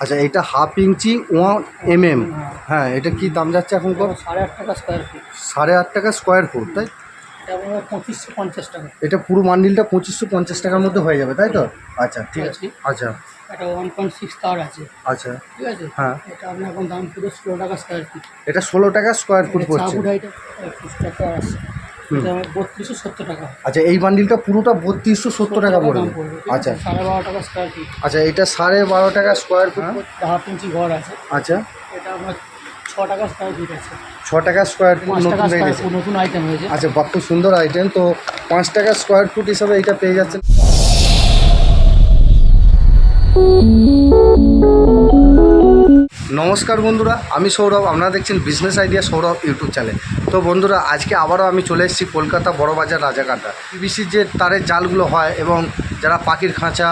আচ্ছা এটা half inch one M M হ্যাঁ এটা কি দাম যাচ্ছে এখন কত সাড়ে আট টাকা স্কোয়ার ফুট সাড়ে আট টাকা স্কোয়ার ফুট তাই? এটা পঁচিশশো পঞ্চাশ টাকা। এটা পুরো মান্ডিলটা পঁচিশশো পঞ্চাশ টাকার মধ্যে হয়ে যাবে তাই তো? আচ্ছা ঠিক আছে। আচ্ছা। এটা ওয়ান পয়েন্ট সিক্স তার আছে। আচ্ছা। ঠিক আছে? হ্যাঁ। এটা আপনার এখন দাম পুরো ষোলো টাকা স্কোয়ার ফুট এটা ষোলো টাকা স্কোয়ার ফুট পড়ছে। আমার বত্রিশশো সত্তর টাকা। আচ্ছা এই বান্ডিলটা পুরোটা বত্রিশশো সত্তর টাকা পড়বে? আচ্ছা। সাড়ে বারো টাকা স্কোয়ার ফিট আচ্ছা এটা সাড়ে বারো টাকা স্কোয়ার ফুট হাফ ইঞ্চি ঘর আছে। আচ্ছা। এটা আপনার ছ টাকা স্কোয়ার ফিট আছে। ছ টাকা স্কোয়ার ফুট নতুন আইটেম হয়েছে। আচ্ছা বাহ খুব সুন্দর আইটেম তো পাঁচ টাকা স্কোয়ার ফুট হিসাবে এটা পেয়ে যাচ্ছেন। নমস্কার বন্ধুরা, আমি সৌরভ, আপনারা দেখছেন business idea Sourav YouTube channel তো বন্ধুরা, আজকে আবারও আমি চলে এসেছি কলকাতা বড়বাজার রাজাকাটা। বিবিসির যে তারের জালগুলো হয় এবং যারা পাখির খাঁচা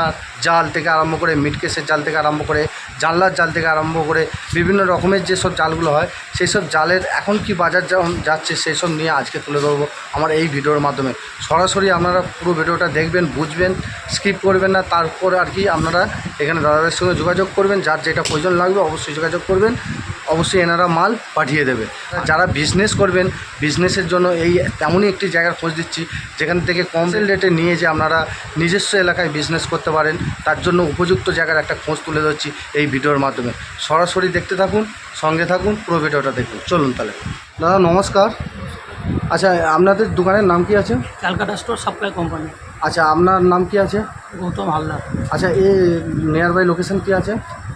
জাল থেকে আরম্ভ করে মিটকেসের জাল থেকে আরম্ভ করে জানলার জাল থেকে আরম্ভ করে বিভিন্ন রকমের যেসব জালগুলো হয় সেই সব জালের এখন কি বাজার যেমন যাচ্ছে সেই সব নিয়ে আজকে তুলে ধরবো আমার এই ভিডিওর মাধ্যমে। সরাসরি আপনারা পুরো ভিডিওটা দেখবেন, বুঝবেন স্কিপ করবেন না, তারপর আর কি আপনারা এখানে দাদাদের সঙ্গে যোগাযোগ করবেন, যার যেটা প্রয়োজন লাগবে অবশ্যই যোগাযোগ করবেন, অবশ্যই এনারা মাল পাঠিয়ে দেবে। যারা বিজনেস করবেন বিজনেসের জন্য এই তেমনই একটি জায়গার খোঁজ দিচ্ছি, যেখান থেকে কম রেটে নিয়ে যে আপনারা নিজস্ব এলাকায় বিজনেস করতে পারেন, তার জন্য উপযুক্ত জায়গার একটা খোঁজ তুলে ধরছি এই ভিডিওর মাধ্যমে। সরাসরি দেখতে থাকুন, সঙ্গে থাকুন, পুরো ভিডিওটা দেখুন। চলুন তাহলে। দাদা, নমস্কার। আচ্ছা আপনাদের দোকানের নাম কি আছে? Calcutta store supply company. আচ্ছা আপনার নাম কি আছে? গৌতম হালদার। আচ্ছা এ নিয়ার বাই লোকেশন কি আছে?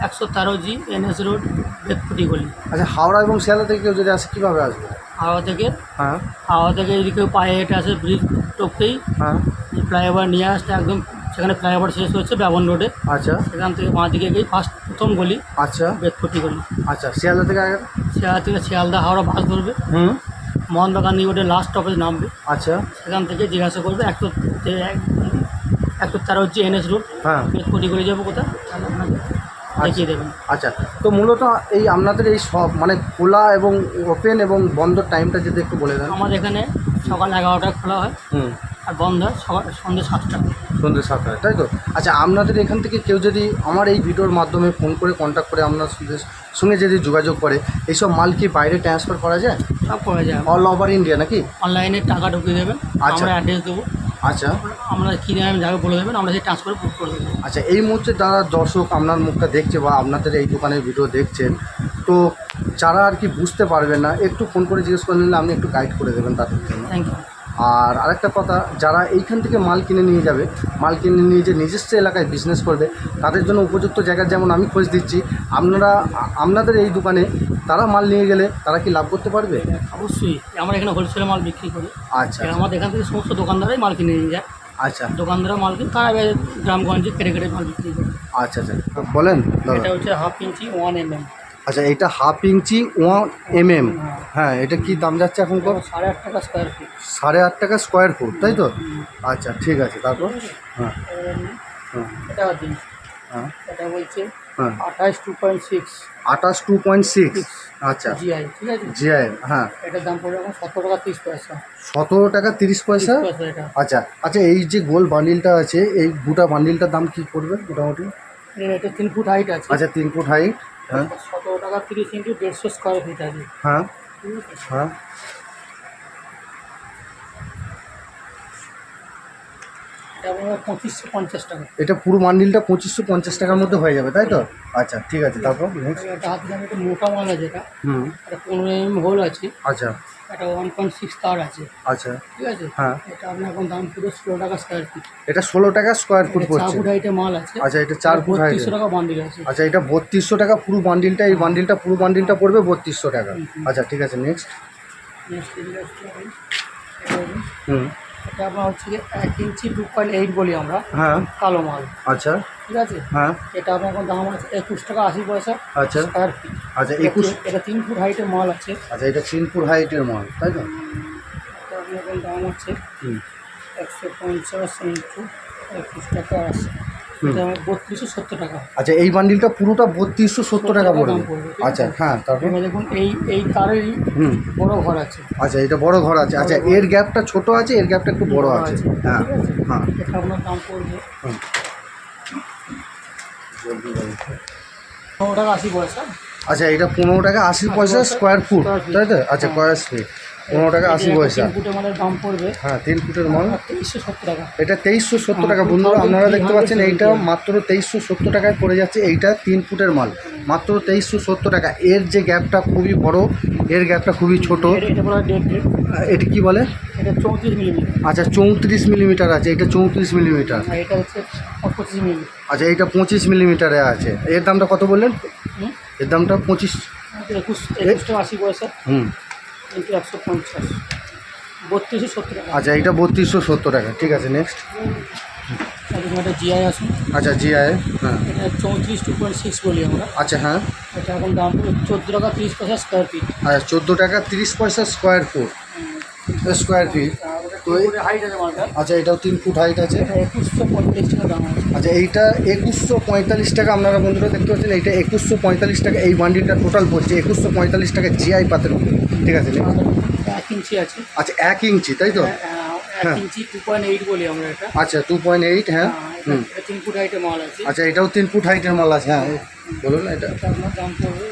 একশো তেরো জি এনএস রোড বেদপুটি গলি। আচ্ছা হাওড়া এবং শিয়ালদা থেকে কেউ যদি আসে কীভাবে আসবে? হাওড়া থেকে? হ্যাঁ। হাওড়া থেকে এদিকে পায়ে হেঁটে আসে ব্রিজ টপকেই হ্যাঁ। ফ্লাইওভার নিয়ে আসতে একদম সেখানে ফ্লাইওভার শেষ হচ্ছে ব্যাবন রোডে। আচ্ছা। সেখান থেকে বাঁ দিকে গিয়ে ফার্স্ট প্রথম গলি আচ্ছা। বেদপুটি গলি। আচ্ছা শিয়ালদা থেকে শিয়ালদা থেকে শিয়ালদা হাওড়া বাস ধরবে। হুম। মহাত্মা গান্ধী রোডে লাস্ট স্টপেজ নামবে। আচ্ছা। সেখান থেকে জিজ্ঞাসা করবে একশো একশো তেরো হচ্ছে এনএস রোড হ্যাঁ। কোটি করে যাব কোথায়? তাহলে আপনাকে দেখিয়ে দেবেন আচ্ছা। তো মূলত এই আপনাদের এই সব মানে খোলা এবং ওপেন এবং বন্ধ টাইমটা যদি একটু বলে দেন। আমাদের এখানে সকাল এগারোটায় খোলা হয়। হুম। আর বন্ধ হয় সকাল সন্ধ্যে সাতটা সন্ধ্যে সাতটায় তাই তো? আচ্ছা আপনাদের এখান থেকে কেউ যদি আমার এই ভিডিওর মাধ্যমে ফোন করে কন্ট্যাক্ট করে আপনার সঙ্গে- সঙ্গে যদি যোগাযোগ করে এইসব মাল কি বাইরে ট্রান্সফার করা যায়? করা যায়। অল ওভার ইন্ডিয়া নাকি? অনলাইনে টাকা ঢুকিয়ে দেবেন আচ্ছা। অ্যাড্রেস দেবো। আচ্ছা। আমরা কী নেবেন যাকে বলে দেবেন আমরা সেই ট্রান্সফার বুক করে দেবো। আচ্ছা এই মুহূর্তে যারা দর্শক আপনার মুখটা দেখছে বা আপনাদের এই দোকানের ভিডিও দেখছেন তো যারা আর কি বুঝতে পারবেন না একটু ফোন করে জিজ্ঞেস করে নিলে আপনি একটু গাইড করে দেবেন তাদের জন্য। থ্যাংক ইউ আর আরেকটা কথা যারা এইখান থেকে মাল কিনে নিয়ে যাবে মাল কিনে নিয়ে যে নিজস্ব এলাকায় বিজনেস করবে তাদের জন্য উপযুক্ত জায়গা যেমন আমি খোঁজ দিচ্ছি আপনারা আপনাদের এই দোকানে তারা মাল নিয়ে গেলে তারা কি লাভ করতে পারবে? অবশ্যই আমরা এখানে হোলসেলে মাল বিক্রি করি। আচ্ছা এবার আমাদের এখান থেকে সমস্ত দোকানদারাই মাল কিনে নিয়ে যায়। আচ্ছা। দোকানদাররা মাল কিনে তারা গ্রামগঞ্জে কেটে কেটে মাল বিক্রি করে। আচ্ছা আচ্ছা। বলেন এটা হচ্ছে half inch one M M আচ্ছা এটা half inch one M M হ্যাঁ এটা কি দাম যাচ্ছে এখন কত সাড়ে আট টাকা স্কোয়ার ফুট সাড়ে আট টাকা স্কোয়ার ফুট তাই তো? আচ্ছা ঠিক আছে তারপর? হ্যাঁ হ্যাঁ। এটা হ্যাঁ। এটা বলছে হ্যাঁ। আঠাশ টু পয়েন্ট সিক্স। আঠাশ টু পয়েন্ট সিক্স। আচ্ছা। জিআই ঠিক আছে? জিআই হ্যাঁ। এটার দাম পড়বে এখন সতেরো টাকা তিরিশ পয়সা। সতেরো টাকা তিরিশ পয়সা? পয়সা আচ্ছা আচ্ছা এই যে গোল বান্ডিলটা আছে এই গোটা বান্ডিলটার দাম কি পড়বে মোটামুটি? এটা তিন ফুট হাইট আছে। আচ্ছা তিন ফুট হাইট হ্যাঁ। সতেরো টাকা তিরিশ ইন্টু দেড়শো স্কোয়ার ফিট আছে হ্যাঁ। হ্যাঁ। এটা পঁচিশশো পঞ্চাশ টাকা। এটা পুরো বান্ডিলটা পঁচিশশো পঞ্চাশ টাকার মধ্যে হয়ে যাবে তাই তো? আচ্ছা ঠিক আছে তারপর নেক্সট এটা হাতে দাম মোটা মাল আছে এটা। হুম। এটা পনেরো এম হোল আছে। আচ্ছা। এটা ওয়ান পয়েন্ট সিক্স তার আছে। আচ্ছা। ঠিক আছে? হ্যাঁ। এটা আপনার এখন দাম পুরো ষোলো টাকা স্কোয়ার ফিট এটা ষোলো টাকা স্কোয়ার ফুট চার পড়ছে। ফুট হাইটে মাল আছে। আচ্ছা এটা চার ফুট হাইট বত্রিশশো টাকা বান্ডিল আছে। আচ্ছা এটা বত্রিশশো টাকা পুরো বান্ডিলটা এই বান্ডিলটা পুরো বান্ডিলটা পড়বে বত্রিশশো টাকা। আচ্ছা ঠিক আছে নেক্সট দেখুন। হুম। এটা আপনার হচ্ছে এক ইঞ্চি টু পয়েন্ট এইট বলি আমরা। হ্যাঁ। কালো মাল। আচ্ছা। ঠিক আছে? হ্যাঁ। এটা আপনার এখন দাম আছে একুশ টাকা আশি পয়সা। আচ্ছা। স্কোয়ার ফিট আচ্ছা একুশ এটা তিন ফুট হাইটের মাল আছে। আচ্ছা এটা তিন ফুট হাইটের মাল তাই তো? এটা আপনার এখন দাম আছে একশো পঞ্চাশ ইন্টু একুশ টাকা আমার বত্রিশশো সত্তর টাকা। আচ্ছা এই বান্ডিলটা পুরোটা বত্রিশশো সত্তর টাকা পড়বে? আচ্ছা হ্যাঁ তারপর? দেখুন এই এই তারেরই বড় ঘর আছে। আচ্ছা এটা বড় ঘর আছে। আচ্ছা এর গ্যাপটা ছোট আছে এর গ্যাপটা একটু বড় আছে। হ্যাঁ হ্যাঁ। এটা আপনার দাম পড়বে। পনেরো টাকা আশি পয়সা। আচ্ছা এটা পনেরো টাকা আশি পয়সা স্কোয়ার ফুট তাই তো? আচ্ছা। স্কোয়ার ফিট পনেরো টাকা আশি পয়সা। ফুটের মালের দাম পড়বে। হ্যাঁ তিন ফুটের মাল। তেইশশো সত্তর টাকা। এটা তেইশশো সত্তর টাকা। বন্ধুরা আপনারা দেখতে পাচ্ছেন এইটা মাত্র তেইশশো সত্তর টাকায় পড়ে যাচ্ছে। এইটা তিন ফুটের মাল। মাত্র তেইশশো সত্তর টাকা। এর যে গ্যাপটা খুবই বড় এর গ্যাপটা খুবই ছোট। এটা- কি বলে? আচ্ছা চৌত্রিশ মিলিমিটার আছে। এটা চৌত্রিশ মিলিমিটার। আর এটা হচ্ছে পঁচিশ মিলি আচ্ছা এইটা পঁচিশ মিলিমিটারে আছে। এর দামটা কত বললেন? এর দামটা পঁচিশ একুশ আশি পয়সা। হুম। কিন্তু একশো পঞ্চাশ। বত্রিশশো সত্তর টাকা। আচ্ছা এটা বত্রিশশো সত্তর টাকা। ঠিক আছে নেক্সট একটা জিআই আসুন আচ্ছা জিআই হ্যাঁ। এটা চৌত্রিশ টু পয়েন্ট সিক্স বলি আমরা। আচ্ছা হ্যাঁ। এটা এখন দাম চোদ্দ টাকা তিরিশ পয়সা স্কোয়ার ফিট আচ্ছা চোদ্দ টাকা তিরিশ পয়সা স্কোয়ার ফুট স্কোয়ার ফিট তো আচ্ছা এটাও তিন ফুট হাইট আছে। একুশশো পঁয়ত্রিশ টাকা দাম আছে। আচ্ছা এইটা একুশশো পঁয়তাল্লিশ টাকা আপনারা বন্ধুরা দেখতে পাচ্ছেন এইটা একুশশো পঁয়তাল্লিশ টাকা এই বান্ডিলটা টোটাল পড়ছে একুশশো পঁয়তাল্লিশ টাকা জিআই পাতের উপরে। ঠিক আছে? এক ইঞ্চি আছে। আচ্ছা এক ইঞ্চি তাই তো? হ্যাঁ। এটা। আচ্ছা টু পয়েন্ট এইট হ্যাঁ। তিন ফুট হাইটে মাল আছে। আচ্ছা এটাও তিন ফুট হাইটের মাল আছে হ্যাঁ বলুন এটা। দাম পড়বে।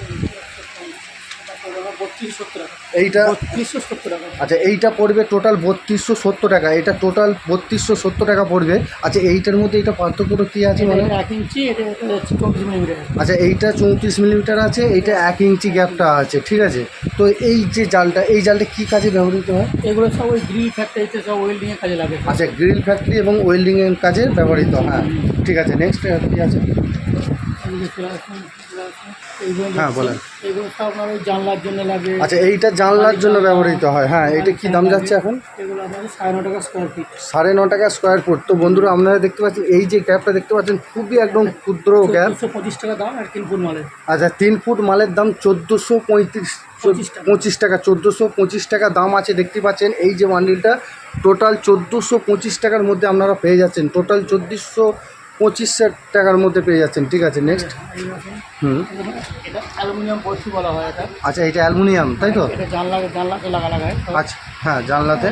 এইটা? আচ্ছা এইটা পড়বে টোটাল বত্রিশশো সত্তর টাকা। এটা টোটাল বত্রিশশো সত্তর টাকা পড়বে। আচ্ছা এইটার মধ্যে এটা পার্থক্যটা কী আছে মানে এক ইঞ্চি আচ্ছা এইটা চৌত্রিশ মিলিমিটার আছে এইটা এক ইঞ্চি গ্যাপটা আছে ঠিক আছে? তো এই যে জালটা এই জালটা কী কাজে ব্যবহৃত হয়? এগুলো সব ওই গ্রিল ফ্যাক্টরিতে সব ওয়েল্ডিংয়ের কাজে লাগে। আচ্ছা গ্রিল ফ্যাক্টরি এবং ওয়েল্ডিংয়ের কাজে ব্যবহৃত হয়। ঠিক আছে নেক্সট কী আছে? হ্যাঁ, বলেন। এগুলো সব আপনার ওই জানলার জন্য লাগে। আচ্ছা এইটা জানলার জন্য ব্যবহৃত হয়। হ্যাঁ এটা কি দাম যাচ্ছে এখন? এগুলো আপনাদের সাড়ে ন টাকা স্কোয়ার ফিট সাড়ে ন টাকা স্কোয়ার ফুট তো বন্ধুরা আপনারা দেখতে পাচ্ছেন এই যে গ্যাপটা দেখতে পাচ্ছেন খুবই একদম ক্ষুদ্র পঁচিশ টাকা দাম আর তিন ফুট মালের। আচ্ছা তিন ফুট মালের দাম চোদ্দোশো পঁয়ত্রিশ পঁচিশ টাকা। চোদ্দোশো পঁচিশ টাকা দাম আছে দেখতে পাচ্ছেন। এই যে বান্ডিলটা টোটাল চোদ্দোশো পঁচিশ টাকার মধ্যে আপনারা পেয়ে যাচ্ছেন। টোটাল চোদ্দোশো পঁচিশ টাকার মধ্যে পেয়ে যাচ্ছেন ঠিক আছে নেক্সট হুম। এটা অ্যালুমিনিয়াম বলছি বলা হয় এটা। আচ্ছা এটা অ্যালুমিনিয়াম তাই তো? এটা জানলা জানলাতে লাগা লাগায় আচ্ছা হ্যাঁ জানলাতে।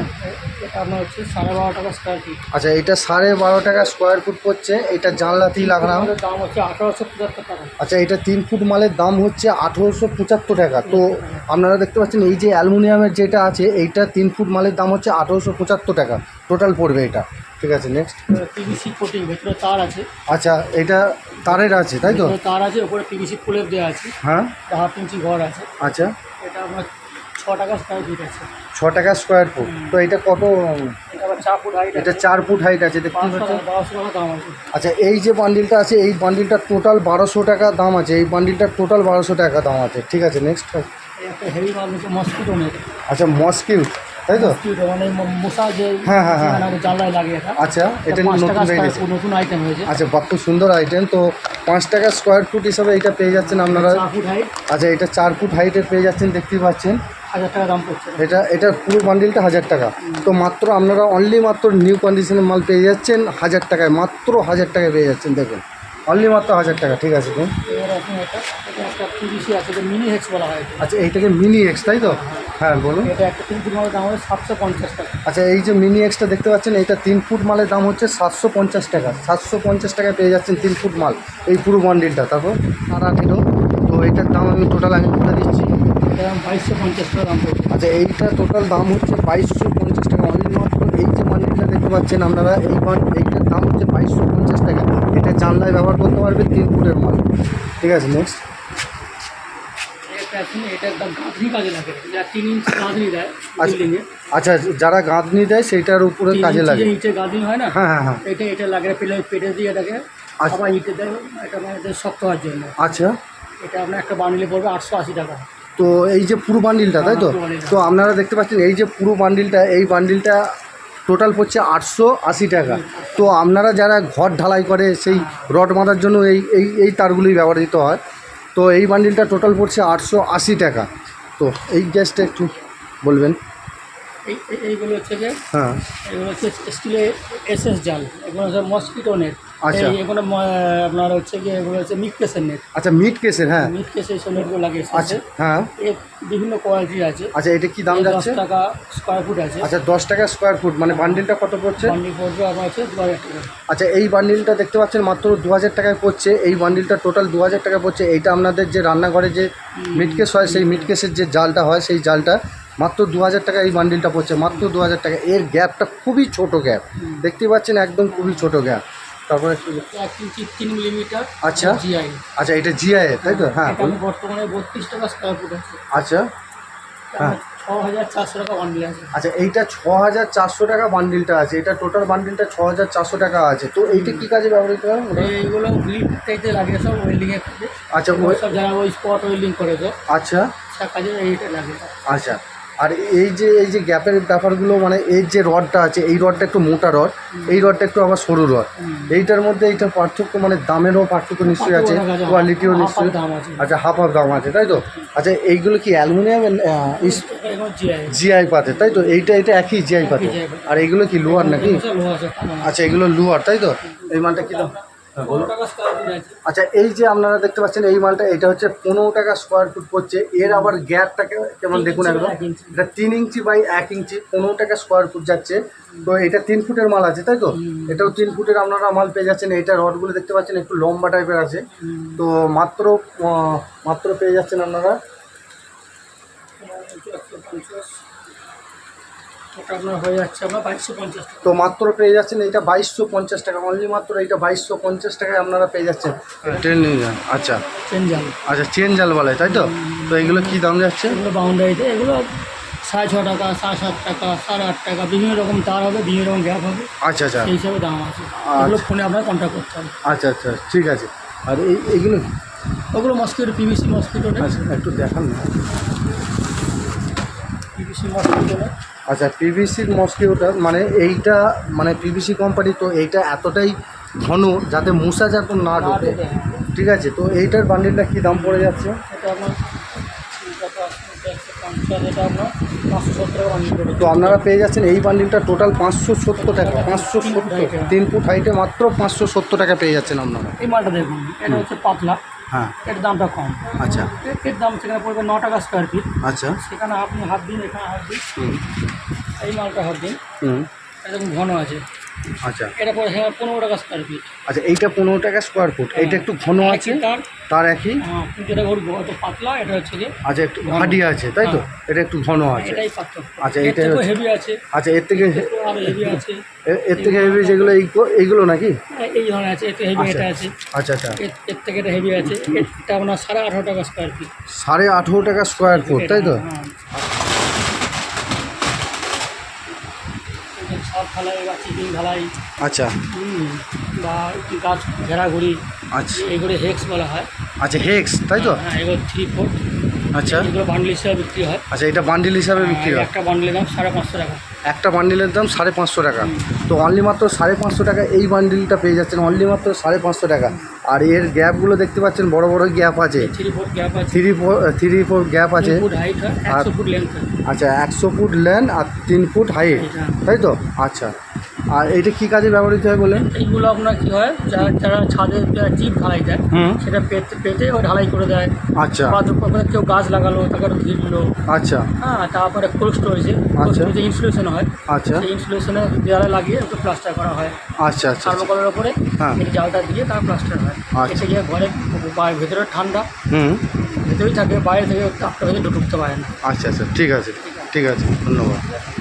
এটা আপনার হচ্ছে সাড়ে বারো টাকা স্কোয়ার ফিট আচ্ছা এটা সাড়ে বারো টাকা স্কোয়ার ফুট পড়ছে এটা জানলাতেই লাগানো। দাম হচ্ছে আঠারোশো পঁচাত্তর টাকা। আচ্ছা এটা তিন ফুট মালের দাম হচ্ছে আঠেরোশো পঁচাত্তর টাকা। তো আপনারা দেখতে পাচ্ছেন এই যে অ্যালুমিনিয়ামের যেটা আছে এইটা তিন ফুট মালের দাম হচ্ছে আঠেরোশো পঁচাত্তর টাকা। টোটাল পড়বে এটা। ঠিক আছে নেক্সট পিভিসি কোটিং ভেতরে তার আছে। আচ্ছা এটা তারের আছে তাই তো? তার আছে উপরে পিভিসি প্রলেপ দেওয়া আছে। হ্যাঁ। হাফ ইঞ্চি ঘর আছে। আচ্ছা। এটা আপনার ছ টাকা স্কোয়ার ফিট আছে। ছ টাকা স্কোয়ার ফুট তো এটা কত? এটা চার ফুট হাইট এটা আছে। আচ্ছা এই যে বান্ডিলটা আছে এই বান্ডিলটার টোটাল বারোশো টাকা দাম আছে। এই বান্ডিলটার টোটাল বারোশো টাকা দাম আছে। ঠিক আছে নেক্সট হচ্ছে নেট আচ্ছা মসকিউট তাই তো? মানে মশা যে হ্যাঁ, হ্যাঁ, হ্যাঁ। জানলায় লাগে আচ্ছা এটা নতুন আইটেম হয়েছে। আচ্ছা বা খুব সুন্দর আইটেম তো পাঁচ টাকা স্কোয়ার ফুট হিসাবে এটা পেয়ে যাচ্ছেন আপনারা। আচ্ছা এটা চার ফুট হাইটের পেয়ে যাচ্ছেন দেখতেই পাচ্ছেন। হাজার টাকা দাম পড়ছে। এটা এটা পুরো বান্ডিলটা হাজার টাকা। তো মাত্র আপনারা অনলি মাত্র নিউ কন্ডিশনের মাল পেয়ে যাচ্ছেন হাজার টাকায়। মাত্র হাজার টাকায় পেয়ে যাচ্ছেন দেখুন। অনলি মাত্র হাজার টাকা ঠিক আছে এটা মিনি হেক্স বলা হয় আচ্ছা এইটাকে মিনি এক্স তাই তো? হ্যাঁ। বলুন। এটা একটা তিন ফুট মালের দাম হবে সাতশো পঞ্চাশ টাকা। আচ্ছা এই যে মিনি এক্সটা দেখতে পাচ্ছেন এইটা তিন ফুট মালের দাম হচ্ছে সাতশো পঞ্চাশ টাকা। সাতশো পঞ্চাশ টাকায় পেয়ে যাচ্ছেন তিন ফুট মাল এই পুরো বান্ডিলটা তারপর আর আঠেরো তো এইটার দাম আমি টোটাল আমি বলে দিচ্ছি। এটা বাইশশো পঞ্চাশ টাকা দাম আচ্ছা এইটা টোটাল দাম হচ্ছে বাইশশো পঞ্চাশ টাকা। অনলি মাত্র এই যে বান্ডিলটা দেখতে পাচ্ছেন আপনারা এই এইটার দাম হচ্ছে বাইশশো পঞ্চাশ টাকা। এটা জানলায় ব্যবহার করতে পারবে তিন ফুটের মাল ঠিক আছে নেক্সট আচ্ছা আচ্ছা যারা গাঁথনি দেয় সেইটার উপরে কাজে লাগে। হয় না? হ্যাঁ হ্যাঁ হ্যাঁ। এটা এটা লাগে পেলে পেটে দিয়ে এটাকে আচ্ছা। আবার ইটে দেয় এটা মানে শক্ত হওয়ার জন্য। আচ্ছা। এটা আপনার একটা বান্ডিলে পড়বে আটশো আশি টাকা। তো এই যে পুরো বান্ডিলটা তাই তো। তো আপনারা দেখতে পাচ্ছেন এই যে পুরো বান্ডিলটা এই বান্ডিলটা টোটাল পড়ছে আটশো আশি টাকা। তো আপনারা যারা ঘর ঢালাই করে সেই রড বাঁধার জন্য এই এই এই তারগুলি ব্যবহৃত হয় তো এই বান্ডিলটা টোটাল পড়ছে আটশো আশি টাকা। তো এই গ্যাসটা একটু বলবেন। এই এই- এইগুলো হচ্ছে যে হ্যাঁ। এগুলো হচ্ছে স্টিলের এসএস জাল এগুলো হচ্ছে মসকিটো নেট। আচ্ছা। এই এগুলো আপনার হচ্ছে কি এগুলো হচ্ছে মিট কেসের নেট আচ্ছা মিড কেসের হ্যাঁ। মিট কেসে এইসব নেটগুলো লাগে আচ্ছা হ্যাঁ। এর বিভিন্ন কোয়ালিটি আছে। আচ্ছা এটা কি দাম এই দশ টাকা স্কোয়ার ফুট আছে। আচ্ছা দশ টাকা স্কোয়ার ফুট মানে বান্ডিলটা কত পড়ছে? বান্ডিল পড়বে আপনার হচ্ছে দু হাজার টাকা। আচ্ছা এই বান্ডিলটা দেখতে পাচ্ছেন মাত্র দু হাজার টাকায় পড়ছে। এই বান্ডিলটা টোটাল দু হাজার টাকা পড়ছে। এইটা আপনাদের যে রান্নাঘরে যে মিটকেস হয় সেই মিটকেসের যে জালটা হয় সেই জালটা মাত্র দু হাজার টাকা এই বান্ডিলটা পড়ছে মাত্র দু হাজার টাকা। এর গ্যাপটা খুবই ছোট গ্যাপ দেখতে পাচ্ছেন একদম খুবই ছোট গ্যাপ তারপরে তিন মিলিমিটার আচ্ছা। জিআই আচ্ছা এটা জিআই তাই তো? হ্যাঁ আমি বর্তমানে বত্রিশ টাকা স্কোয়ার ফুট আছে। আচ্ছা। হ্যাঁ। ছ হাজার চারশো টাকা বান্ডিল আছে। আচ্ছা এইটা ছ হাজার চারশো টাকা বান্ডিলটা আছে এটা টোটাল বান্ডিলটা ছ হাজার চারশো টাকা আছে। তো এইটা কী কাজে ব্যবহৃত হয়? এইগুলো লিপ টাইতে লাগে সব ওয়েল্ডিংয়ের আচ্ছা ওই সব যারা ওই স্পট ওয়েল্ডিং করে তো আচ্ছা। সব কাজে এইটা লাগে। আচ্ছা। আর এই যে এই যে গ্যাপের ব্যাপারগুলো মানে এর যে রডটা আছে এই রডটা একটু মোটা রড এই রডটা একটু আবার সরু রড। এইটার মধ্যে এইটার পার্থক্য মানে দামেরও পার্থক্য নিশ্চয়ই আছে কোয়ালিটিও নিশ্চয়ই। আচ্ছা হাফ হাফ দাম আছে তাই তো? আচ্ছা এইগুলো কি অ্যালুমিনিয়াম জিআই পাতে তাই তো? এইটা এটা একই জিআই পাতে। পাতে। আর এইগুলো কি লোহার নাকি? আচ্ছা এগুলো লোহার তাই তো? এই মালটা কি দাম? হ্যাঁ, আচ্ছা এই যে আপনারা দেখতে পাচ্ছেন এই মালটা এটা হচ্ছে পনেরো টাকা স্কোয়ার ফুট পড়ছে। এর আবার গ্যাপটাকে কেমন দেখুন একদম। এটা তিন ইঞ্চি বাই এক ইঞ্চি পনেরো টাকা স্কোয়ার ফুট যাচ্ছে। তো এটা তিন ফুটের মাল আছে তাই তো? এটাও তিন ফুটের আপনারা মাল পেয়ে যাচ্ছেন। এটা রডগুলো দেখতে পাচ্ছেন একটু লম্বা টাইপের আছে। তো মাত্র মাত্র পেয়ে যাচ্ছেন আপনারা একশো পঞ্চাশ ওটা আপনার হয়ে যাচ্ছে আপনার বাইশশো পঞ্চাশ টাকা তো মাত্র পেয়ে যাচ্ছেন এইটা বাইশশো পঞ্চাশ টাকা। অনলি মাত্র এইটা বাইশশো পঞ্চাশ টাকায় আপনারা পেয়ে যাচ্ছেন। ট্রেন নিয়ে যান। আচ্ছা। চেন জাল। আচ্ছা চেন জালওয়ালায় তাই তো? তো এইগুলো কী দাম যাচ্ছে? এগুলো বাউন্ডারিতে এগুলো সাড়ে ছ টাকা সাড়ে সাত টাকা সাড়ে আট টাকা বিভিন্ন রকম তার হবে বিভিন্ন রকম গ্যাপ হবে। আচ্ছা আচ্ছা। সেই হিসাবে দাম আছে। এগুলো ফোনে আপনার কন্ট্যাক্ট করতে হবে আচ্ছা আচ্ছা ঠিক আছে। আর এই এইগুলো ওগুলো মস্কিটো পিভিসি মস্কিটো আচ্ছা একটু দেখান। না পিভিসি মস্কিটো আচ্ছা পিভিসির মস্কিউটা মানে এইটা মানে পিভিসি কোম্পানি তো এইটা এতটাই ঘন যাতে মশা যাতে না ঢোকে। ঠিক আছে তো এইটার বান্ডিলটা কী দাম পড়ে যাচ্ছে? তো আপনারা পেয়ে যাচ্ছেন এই বান্ডিলটা টোটাল পাঁচশো সত্তর টাকা পাঁচশো সত্তর। তিন ফুট হাইটে মাত্র পাঁচশো সত্তর টাকা পেয়ে যাচ্ছেন আপনারা। এই মালটা দেখুন এটা হচ্ছে পাতলা। হ্যাঁ। এর দামটা কম। আচ্ছা। এর- দাম সেখানে পড়বে ন টাকা স্কোয়ার ফিট আচ্ছা। সেখানে আপনি হাত দিন এখানে হাত দিন। এই মালটা হাত দিন। হুম। এরকম ঘন আছে। আচ্ছা। এটা পড়ে হ্যাঁ পনেরো টাকা স্কোয়ার ফিট আচ্ছা এইটা পনেরো টাকা স্কোয়ার ফুট এইটা একটু ঘন আছে? তার। তার একই? হ্যাঁ, কিন্তু এটা ওর পাতলা এটা হচ্ছে যে আচ্ছা একটু হাডি আছে তাই তো? এটা একটু ঘন আছে। আচ্ছা, এটাই হেভি আছে। আচ্ছা এর থেকে হেভি আছে। এর থেকে হেভি যেগুলো এইগু- এইগুলো নাকি? হ্যাঁ, এই ধরনের আছে এর থেকে হেভি আচ্ছা এটা আছে। আচ্ছা আচ্ছা। এর- এর থেকে এটা হেভি আছে। এটা আপনার সাড়ে আঠারো টাকা স্কোয়ার ফিট সাড়ে আঠেরো টাকা স্কোয়ার ফুট তাই তো? ঢালাই বা চিপিং ঢালাই। আচ্ছা। বা গাছ ঘেরাঘুরি। আচ্ছা। এগুলো হেক্স বলা হয়। আচ্ছা হেক্স তাই তো? হ্যাঁ এগুলো থ্রি ফোর আচ্ছা। এগুলো বান্ডেল হিসাবে বিক্রি হয়। আচ্ছা এটা বান্ডিল হিসাবে বিক্রি হয়? একটা বান্ডেলের দাম সাড়ে পাঁচশো টাকা। একটা বান্ডিলের দাম সাড়ে পাঁচশো টাকা। তো অনলি মাত্র সাড়ে পাঁচশো টাকা এই বান্ডিলটা পেয়ে যাচ্ছেন অনলি মাত্র সাড়ে পাঁচশো টাকা। আর এর গ্যাপগুলো দেখতে পাচ্ছেন বড় বড় গ্যাপ আছে। Three four three four gap আছে। হয় হয়। আচ্ছা একশো ফুট লেন আর তিন ফুট হাইট তাই তো? আচ্ছা। আর এটা কী কাজে ব্যবহৃত হয় বলে এইগুলো আপনার কী হয় যারা যারা ছাদে চিপ ঢালাই দেয় হুম। সেটা পেতে পেতে ও ঢালাই করে দেয়। আচ্ছা। বা কেউ গাছ লাগালো তাকে আরও ঘিরলো। আচ্ছা। হ্যাঁ তারপরে কোল্ড স্টোরেজে আচ্ছা। স্টোরেজে ইনসুলেশন হয়। আচ্ছা। সেই ইনসুলেশনে দেওয়ালে লাগিয়ে ওকে প্লাস্টার করা হয়। আচ্ছা আচ্ছা আচ্ছা। থার্মোকলের ওপরে হ্যাঁ। জালটা দিয়ে তার প্লাস্টার হয়। আচ্ছা। এতে গিয়ে ঘরে ভেতরে ঠান্ডা। হুম। ভেতরেই থাকে বাইরে থেকে তাপটা ভেতরে ঢুকতে পারে না। আচ্ছা আচ্ছা। ঠিক আছে ঠিক আছে। ধন্যবাদ।